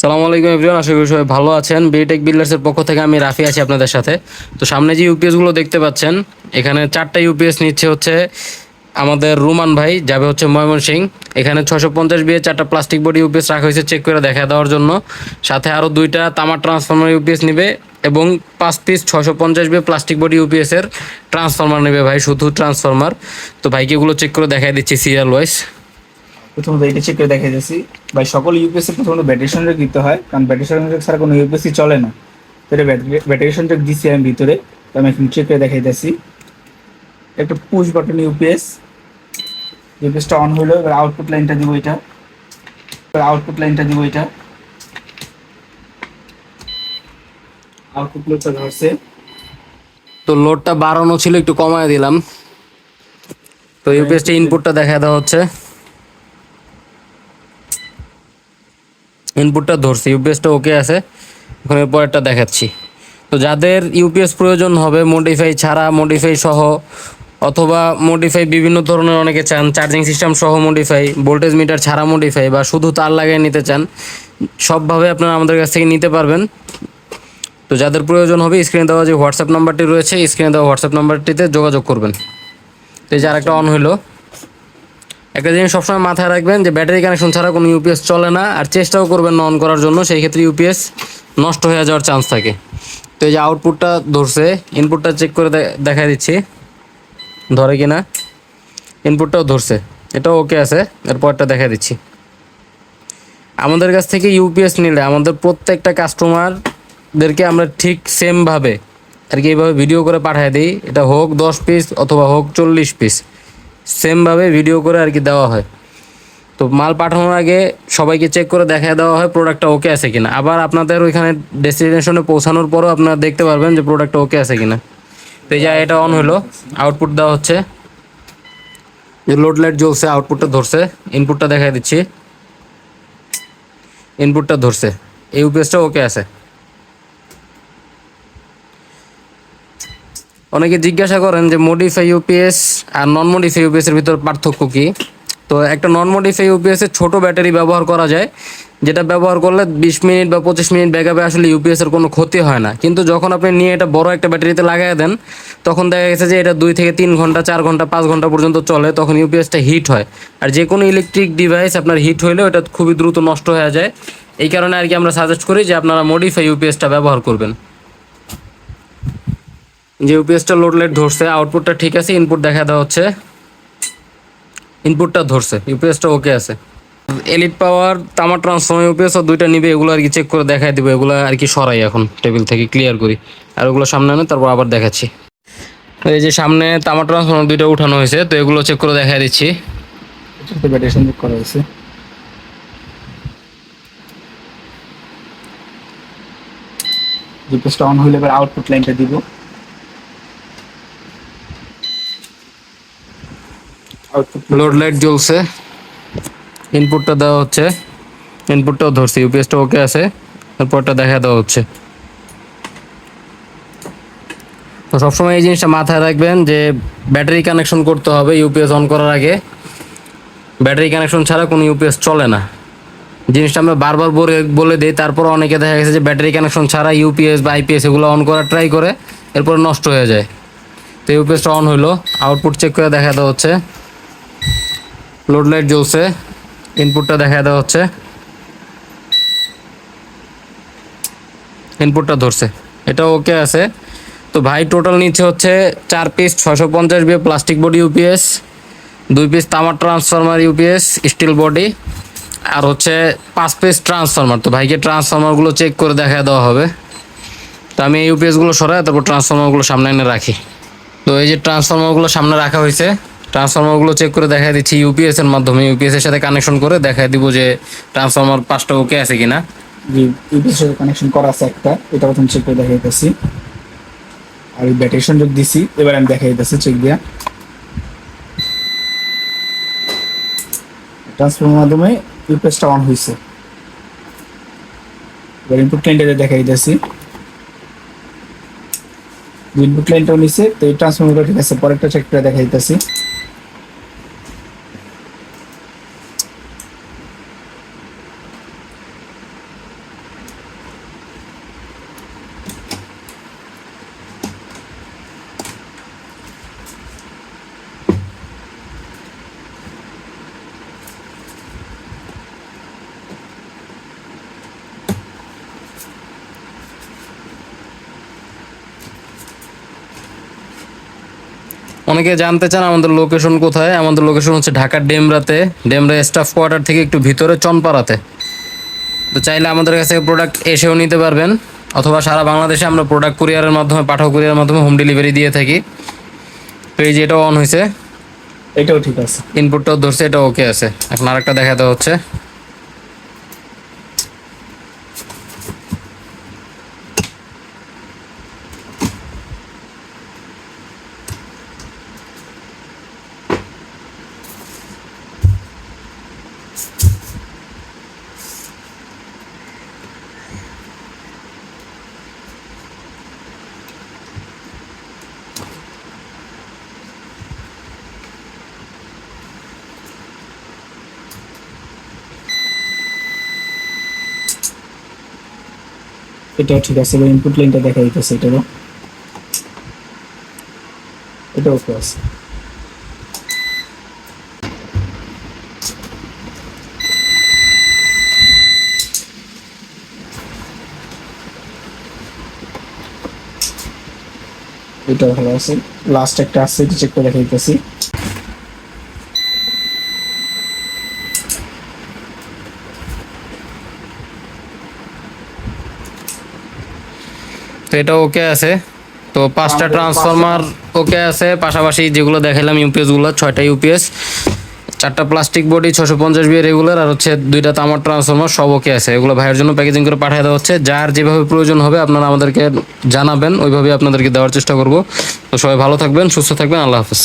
সালামু আলাইকুম এভরিওয়ান, আশা করি সবাই ভালো আছেন। বিটেক বিল্ডার্সের পক্ষ থেকে আমি রাফি আছি আপনাদের সাথে। তো সামনে যে ইউপিএসগুলো দেখতে পাচ্ছেন, এখানে চারটা ইউপিএস নিচ্ছে হচ্ছে আমাদের রুমান ভাই, যাবে হচ্ছে ময়মনসিং। এখানে ছশো পঞ্চাশ বিয়ে চারটা প্লাস্টিক বডি ইউপিএস রাখা হয়েছে চেক করে দেখা দেওয়ার জন্য। সাথে আরও দুইটা তামার ট্রান্সফর্মার ইউপিএস নেবে এবং পাঁচ পিস ছশো পঞ্চাশ বিয়ে প্লাস্টিক বডি ইউপিএস এর ট্রান্সফর্মার নেবে ভাই, শুধু ট্রান্সফর্মার তো ভাইকে এগুলো চেক করে দেখাই দিচ্ছি সিরিয়াল ওয়াইজ প্রথমত এটা চেক করে দেখা যাচ্ছি ভাই, সকল ইউপিএসসি প্রথমত ব্যাটারি সংযোগ দিতে হয়, কারণ ব্যাটারি সংযোগ ছাড়া কোনো ইউপিএসসি চলে না। তো এটা ব্যাটারি সংযোগ দিচ্ছি আমি ভিতরে, তো আমি এখন চেক করে দেখাই দিচ্ছি একটা পুশ বাটন ইউপিএস ইউপিএসটা অন হলো এবার আউটপুট লাইনটা দিব এটা। এবার আউটপুট লাইনটা দিব এটা। আউটপুট লাইনটা ধরছে। তো লোডটা বাড়ানো ছিল, একটু কমায় দিলাম। তো ইউপিএসটি ইনপুটটা দেখা দেওয়া হচ্ছে। ইনপুটটা ধরছি ইউপিএসটা ওকে আছে। এখন এর পরেরটা দেখাচ্ছি। তো যাদের ইউপিএস প্রয়োজন হবে মডিফাই ছাড়া মডিফাই সহ, অথবা মডিফাই বিভিন্ন ধরনের অনেকে চান চার্জিং সিস্টেম সহ মডিফাই ভোল্টেজ মিটার ছাড়া মডিফাই বা শুধু তার লাগিয়ে নিতে চান, সবভাবে আপনারা আমাদের কাছ থেকে নিতে পারবেন। তো যাদের প্রয়োজন হবে স্ক্রিনে দেওয়া যে হোয়াটসঅ্যাপ নাম্বারটি রয়েছে স্ক্রিনে দেওয়া হোয়াটসঅ্যাপ নাম্বারটিতে যোগাযোগ করবেন। তো এই যে আরেকটা অন হইল একটা জিনিস সবসময় মাথায় রাখবেন যে ব্যাটারি কানেকশন ছাড়া কোনো ইউপিএস চলে না, আর চেষ্টাও করবেন না অন করার জন্য, সেই ক্ষেত্রে ইউপিএস নষ্ট হয়ে যাওয়ার চান্স থাকে। তো এই যে আউটপুটটা ধরছে ইনপুটটা চেক করে দে- দেখাই দিচ্ছি। ধরে কি না ইনপুটটাও ধরছে। এটাও ওকে আছে, এরপরটা দেখা দিচ্ছি। আমাদের কাছ থেকে ইউপিএস নিলে, আমাদের প্রত্যেকটা কাস্টমারদেরকে আমরা ঠিক সেমভাবে আর কি এইভাবে ভিডিও করে পাঠিয়ে দিই। এটা হোক দশ পিস অথবা হোক চল্লিশ পিস সেমভাবে ভিডিও করে আর কি দেওয়া হয়। তো মাল পাঠানোর আগে সবাইকে চেক করে দেখা দেওয়া হয় প্রোডাক্টটা ওকে আছে কিনা। আবার আপনাদের ওইখানে ডেস্টিনেশনে পৌঁছানোর পরও আপনারা দেখতে পারবেন যে প্রোডাক্টটা ওকে আছে কিনা। তো যে এটা অন হলো আউটপুট দেওয়া হচ্ছে। যে লোড লাইট জ্বলছে আউটপুটটা ধরছে ইনপুটটা দেখা দিচ্ছি। ইনপুটটা ধরছে, এই ইউপিএসটা ওকে আছে। অনেকে জিজ্ঞাসা করেন যে মডিফাই ইউপিএস আর নন মডিফাই ইউপিএস এর ভিতর পার্থক্য কি? তো একটা নন মডিফাই ইউপিএস এর ছোট ব্যাটারি ব্যবহার করা যায়, যেটা ব্যবহার করলে বিশ মিনিট বা পঁচিশ মিনিট ব্যাকআপে আসলে ইউপিএস এর কোনো ক্ষতি হয় না। কিন্তু যখন আপনি নিয়ে এটা বড় একটা ব্যাটারিতে লাগাই দেন, তখন দেখা গেছে যে এটা দুই থেকে তিন ঘণ্টা, চার ঘণ্টা, পাঁচ ঘণ্টা পর্যন্ত চলে, তখন ইউপিএসটা হিট হয়। আর যে কোনো ইলেকট্রিক ডিভাইস আপনার হিট হইলে ওটা খুবই দ্রুত নষ্ট হয়ে যায়। এই কারণে আর কি আমরা সাজেস্ট করি যে আপনারা মডিফাই ইউপিএসটা ব্যবহার করবেন। যে ইউপিএসটা লোড লাইট ধরছে আউটপুটটা ঠিক আছে ইনপুট দেখা দেওয়া হচ্ছে। ইনপুটটা ধরছে ইউপিএসটা ওকে আছে। এলিট পাওয়ার তামার ট্রান্সফর্ম ইউপিএস দুইটা নিবে, এগুলো আর কি চেক করে দেখাই দিব, এগুলো আর কি সরাই এখন টেবিল থেকে ক্লিয়ার করি। আর ওগুলো সামনে আনে, তারপর আবার দেখাচ্ছি। এই যে সামনে তামার ট্রান্সফর্ম দুইটা উঠানো হয়েছে, তো এগুলো চেক করে দেখাই দিচ্ছি। করা হয়েছে। ইউপিএসটা অন হইলে এবার আউটপুট লাইনটা দিব। লোড লাইট জ্বলছে। ইনপুটটা দেওয়া হচ্ছে। ইনপুটটাও ধরছে ইউপিএসটা ওকে আছে। এরপরটা দেখা দেওয়া হচ্ছে। তো সবসময় এই জিনিসটা মাথায় রাখবেন যে ব্যাটারি কানেকশন করতে হবে ইউপিএস অন করার আগে। ব্যাটারি কানেকশন ছাড়া কোনো ইউপিএস চলে না। জিনিসটা আমরা বারবার বলে বলে দিই, তারপর অনেকে দেখা গেছে যে ব্যাটারি কানেকশন ছাড়া ইউপিএস বা আইপিএস এগুলো অন করার ট্রাই করে, এরপর নষ্ট হয়ে যায়। তো ইউপিএসটা অন হলো আউটপুট চেক করে দেখা দেওয়া হচ্ছে। লোড লাইট জ্বলছে। ইনপুটটা দেখা দেওয়া হচ্ছে। ইনপুটটা ধরছে। এটা ওকে আছে। তো ভাই টোটাল নিচ্ছে হচ্ছে চার পিস ছশো পঞ্চাশ বিয়ে প্লাস্টিক বডি ইউপিএস দুই পিস তামার ট্রান্সফরমার ইউপিএস স্টিল বডি আর হচ্ছে পাঁচ পিস ট্রান্সফরমার তো ভাইকে ট্রান্সফরমারগুলো চেক করে দেখা দেওয়া হবে। তো আমি এই ইউপিএসগুলো সরাই, তারপর ট্রান্সফরমারগুলো সামনে এনে রাখি। তো এই যে ট্রান্সফরমারগুলো সামনে রাখা হয়েছে ট্রান্সফরমারগুলো চেক করে দেখা দিচ্ছি ইউপিএস এর মাধ্যমে। ইউপিএস এর সাথে কানেকশন করে দেখা দিব যে ট্রান্সফরমার পাঁচটা ওকে আছে কিনা। যে ইউপিএস সাথে কানেকশন করা আছে একটা। এটা প্রথম চেক করে দেখা দিতেছি আর ব্যাটারি সংযোগ দিছি। এবার আমি দেখা দিতেছি চেক দিয়া। ট্রান্সফর্মার মাধ্যমে ইউপিএসটা অন হইছে। এবার ইনপুট লাইনটা দেখা দিতেছি ইনপুট লাইনটাও নিছে, তো এই ট্রান্সফর্মারটা ঠিক আছে, পরেরটা চেক করে দেখা দিতেছি অনেকে জানতে চান আমাদের লোকেশন কোথায়। আমাদের লোকেশন হচ্ছে ঢাকার ডেমরাতে। ডেমরা স্টাফ কোয়ার্টার থেকে একটু ভিতরে চনপাড়াতে। তো চাইলে আমাদের কাছে প্রোডাক্ট এসেও নিতে পারবেন। অথবা সারা বাংলাদেশে আমরা প্রোডাক্ট কুরিয়ারের মাধ্যমে পাঠাও কুরিয়ারের মাধ্যমে হোম ডেলিভারি দিয়ে থাকি। তো এই যে এটাও অন হয়েছে এটাও ঠিক আছে। ইনপুটটাও ধরছে এটা ওকে আছে। এখন আরেকটা দেখাতে হচ্ছে। এটাও ঠিক আছে, এবার ইনপুট লাইনটা দেখা দিতেছে এটারও। এটা ওকে আছে। এটাও ভালো আছে। লাস্ট একটা আছে, এটা চেক করে দেখা দিতেছি তো এটা ওকে আছে। তো পাঁচটা ট্রান্সফর্মার ওকে আছে। পাশাপাশি যেগুলো দেখালাম ইউপিএসগুলো ছয়টা ইউপিএস চারটা প্লাস্টিক বডি ছশো পঞ্চাশ বিয়ে রেগুলার আর হচ্ছে দুইটা তামার ট্রান্সফর্মার সব ওকে আছে। এগুলো ভাইয়ের জন্য প্যাকেজিং করে পাঠিয়ে দেওয়া হচ্ছে। যার যেভাবে প্রয়োজন হবে আপনারা আমাদেরকে জানাবেন ওইভাবে আপনাদেরকে দেওয়ার চেষ্টা করব। তো সবাই ভালো থাকবেন সুস্থ থাকবেন আল্লাহ হাফেজ।